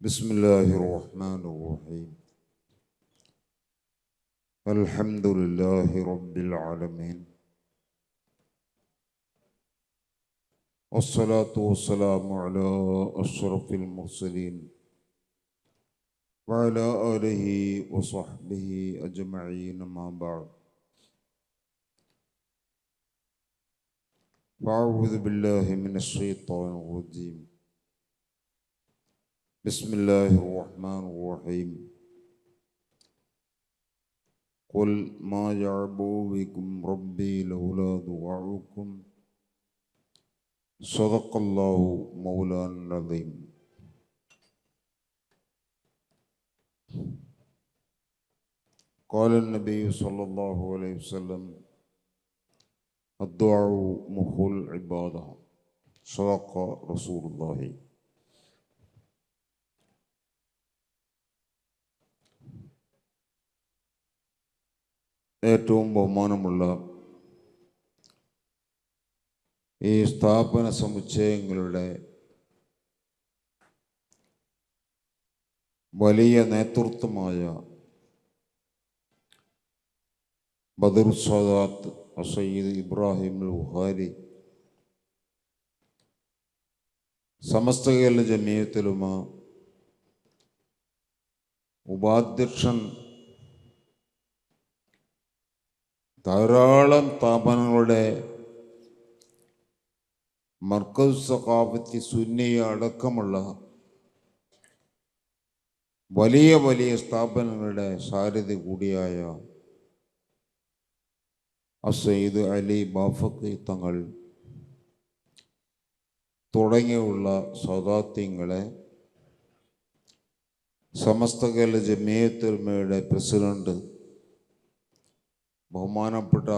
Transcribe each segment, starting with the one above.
بسم الله الرحمن الرحيم. الحمد لله رب العالمين. والصلاة والسلام على أشرف المرسلين. وعلى آله وصحبه أجمعين ما بعد. فأعوذ بالله من الشيطان الرجيم. بسم الله الرحمن الرحيم. قل ما يعبو بكم ربي لولا دعاؤكم. صدق الله مولانا العظيم. قال النبي صلى الله عليه وسلم الدعاء مخ العبادة صدق رسول الله. ഏറ്റവും ബഹുമാനമുള്ള ഈ സ്ഥാപന സമുച്ചയങ്ങളുടെ വലിയ നേതൃത്വമായ ബദർ സദാത്ത് സയ്യിദ് ഇബ്രാഹിം ബുഹാരി സമസ്ത കേരള ജമീയത്തിലുമ ഉപാധ്യക്ഷൻ ധാരാളം സ്ഥാപനങ്ങളുടെ മർക്കസ് സഖാഫത്തി സുന്നിയ അടക്കമുള്ള വലിയ വലിയ സ്ഥാപനങ്ങളുടെ സാരഥി കൂടിയായ അസയ്ദ് അലി ബാഫക്ക് തങ്ങൾ തുടങ്ങിയുള്ള സദാത്യങ്ങളെ സമസ്ത കേരള ജമിയത്തുൽമയുടെ പ്രസിഡന്റ് ബഹുമാനപ്പെട്ട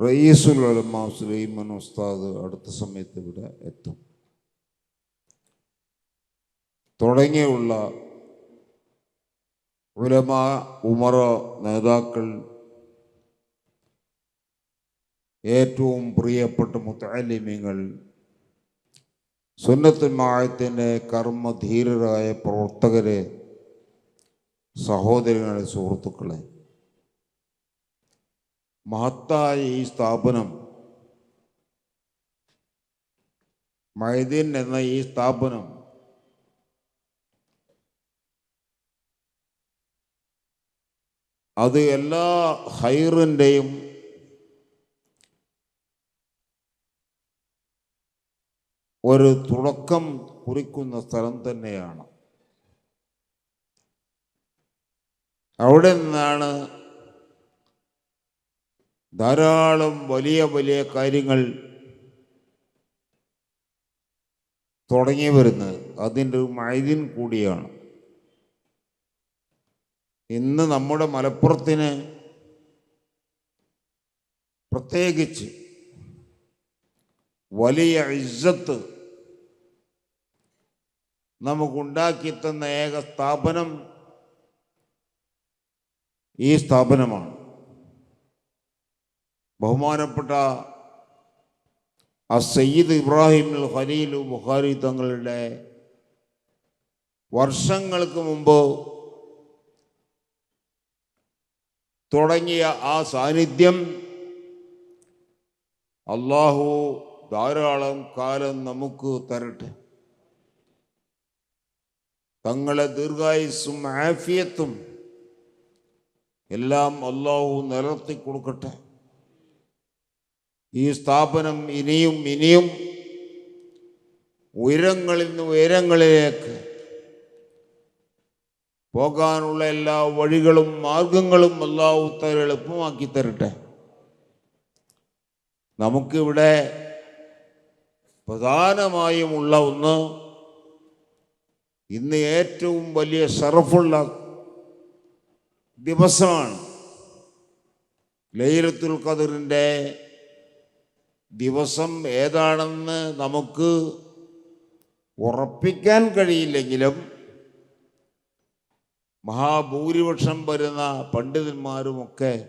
റയീസുൽ അലമ സുലൈമൻ ഉസ്താദ് അടുത്ത സമയത്ത് ഇവിടെ എത്തും. തുടങ്ങിയുള്ള ഉലമ ഉമറ നേതാക്കൾ ഏറ്റവും പ്രിയപ്പെട്ട മുത്തലിമ്യങ്ങൾ സുന്നത്തുമായത്തിന്റെ കർമ്മധീരരായ പ്രവർത്തകരെ സഹോദരങ്ങളെ സുഹൃത്തുക്കളെ മഹത്തായ ഈ സ്ഥാപനം. മൈദീൻ എന്ന ഈ സ്ഥാപനം അത് എല്ലാ ഹൈറിന്റെയും ഒരു തുടക്കം കുറിക്കുന്ന സ്ഥലം തന്നെയാണ്. അവിടെ നിന്നാണ് ധാരാളം വലിയ വലിയ കാര്യങ്ങൾ തുടങ്ങി വരുന്നത് അതിന്റെ ഒരു മൈതിൻ കൂടിയാണ്. ഇന്ന് നമ്മുടെ മലപ്പുറത്തിന് പ്രത്യേകിച്ച് വലിയ ഇജ്ജത്ത് നമുക്കുണ്ടാക്കി തന്ന ഏക സ്ഥാപനം ഈ സ്ഥാപനമാണ്. ബഹുമാനപ്പെട്ട ആ സയ്യിദ് ഇബ്രാഹിം ഖലീലു ബുഖാരി തങ്ങളുടെ വർഷങ്ങൾക്ക് മുമ്പ് തുടങ്ങിയ ആ സാന്നിധ്യം അള്ളാഹു ധാരാളം കാലം നമുക്ക് തരട്ടെ. തങ്ങളെ ദീർഘായുസ്സും ആഫിയത്തും എല്ലാം അള്ളാഹു നിലർത്തി കൊടുക്കട്ടെ. ഈ സ്ഥാപനം ഇനിയും ഇനിയും ഉയരങ്ങളിൽ നിന്ന് ഉയരങ്ങളിലേക്ക് പോകാനുള്ള എല്ലാ വഴികളും മാർഗങ്ങളും തര എളുപ്പമാക്കി തരട്ടെ. നമുക്കിവിടെ പ്രധാനമായും ഉള്ള ഒന്ന് ഇന്ന് ഏറ്റവും വലിയ ഷറഫുള്ള ദിവസമാണ് ലൈലത്തുൽ ഖദറിന്റെ ദിവസം ഏതാണെന്ന് നമുക്ക് ഉറപ്പിക്കാൻ കഴിയില്ലെങ്കിലും മഹാഭൂരിപക്ഷം വരുന്ന പണ്ഡിതന്മാരുമൊക്കെ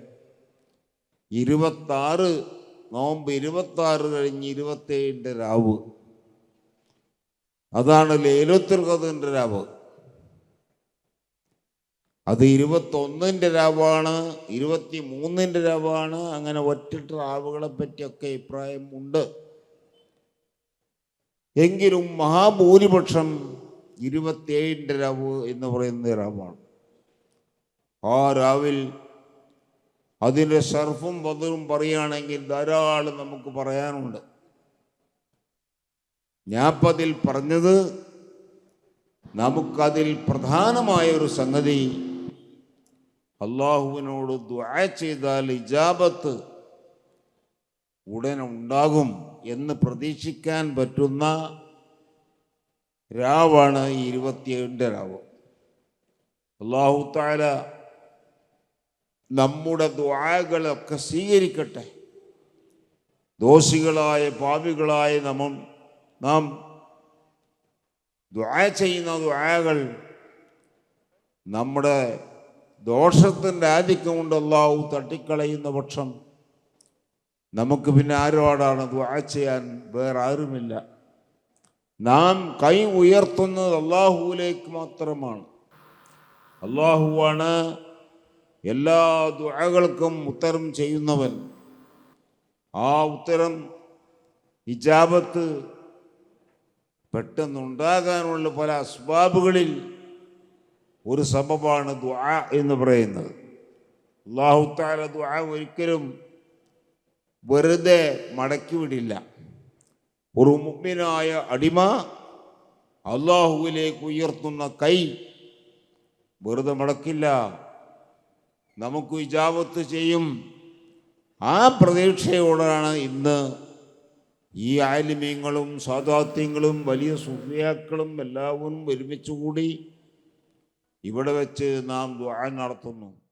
ഇരുപത്താറ് നോമ്പ് ഇരുപത്താറ് കഴിഞ്ഞ് ഇരുപത്തേഴിന്റെ രാവ്. അതാണ് ലേലത്തുൽ ഖദറിന്റെ രാവ്. അത് ഇരുപത്തൊന്നിന്റെ രാവാണ് ഇരുപത്തി മൂന്നിന്റെ രാവാണ്. അങ്ങനെ ഒറ്റ രാവുകളെ പറ്റിയൊക്കെ അഭിപ്രായം ഉണ്ട്. എങ്കിലും മഹാഭൂരിപക്ഷം ഇരുപത്തിയേഴിന്റെ രാവ് എന്ന് പറയുന്ന രാവാണ്. ആ രാവിൽ അതിന്റെ ഷർഫും ബദറും പറയുകയാണെങ്കിൽ ധാരാളം നമുക്ക് പറയാനുണ്ട്. ഞാപ്പതിൽ പറഞ്ഞത് നമുക്കതിൽ പ്രധാനമായ ഒരു സംഗതി അള്ളാഹുവിനോട് ദുആ ചെയ്താൽ ഇജാബത്ത് ഉടനെ ഉണ്ടാകും എന്ന് പ്രതീക്ഷിക്കാൻ പറ്റുന്ന രാവാണ് ഈ ഇരുപത്തിയേഴിന്റെ രാവ്. അള്ളാഹു താല നമ്മുടെ ദ്വാകളൊക്കെ സ്വീകരിക്കട്ടെ. ദോഷികളായ പാപികളായ നമ്മം നാം ദ്വാ ചെയ്യുന്ന ദ്വാകൾ നമ്മുടെ ദോഷത്തിന്റെ ആധിക്യം കൊണ്ട് അള്ളാഹു തട്ടിക്കളയുന്ന പക്ഷം നമുക്ക് പിന്നെ ആരോടാണ് ദ്വാ ചെയ്യാൻ വേറെ ആരുമില്ല. നാം കൈ ഉയർത്തുന്നത് അള്ളാഹുവിലേക്ക് മാത്രമാണ്. അള്ളാഹുവാണ് എല്ലാ ദുഴകൾക്കും ഉത്തരം ചെയ്യുന്നവൻ. ആ ഉത്തരം ഇജാബത്ത് പെട്ടെന്നുണ്ടാകാനുള്ള പല അസ്ബാബുകളിൽ ഒരു സബബാണ് ദുആ എന്ന് പറയുന്നത്. അള്ളാഹു താല ദുആ ഒരിക്കലും വെറുതെ മടക്കി വിടില്ല. ഒരു മുമ്പിനായ അടിമ അള്ളാഹുവിലേക്ക് ഉയർത്തുന്ന കൈ വെറുതെ മടക്കില്ല. നമുക്ക് ഇജാബത്ത് ചെയ്യും. ആ പ്രതീക്ഷയോടാണ് ഇന്ന് ഈ ആലിമ്യങ്ങളും സാധാത്യങ്ങളും വലിയ സുഫിയാക്കളും എല്ലാവരും ഒരുമിച്ച് കൂടി ഇവിടെ വെച്ച് നാം ദ്വാ നടത്തുന്നു.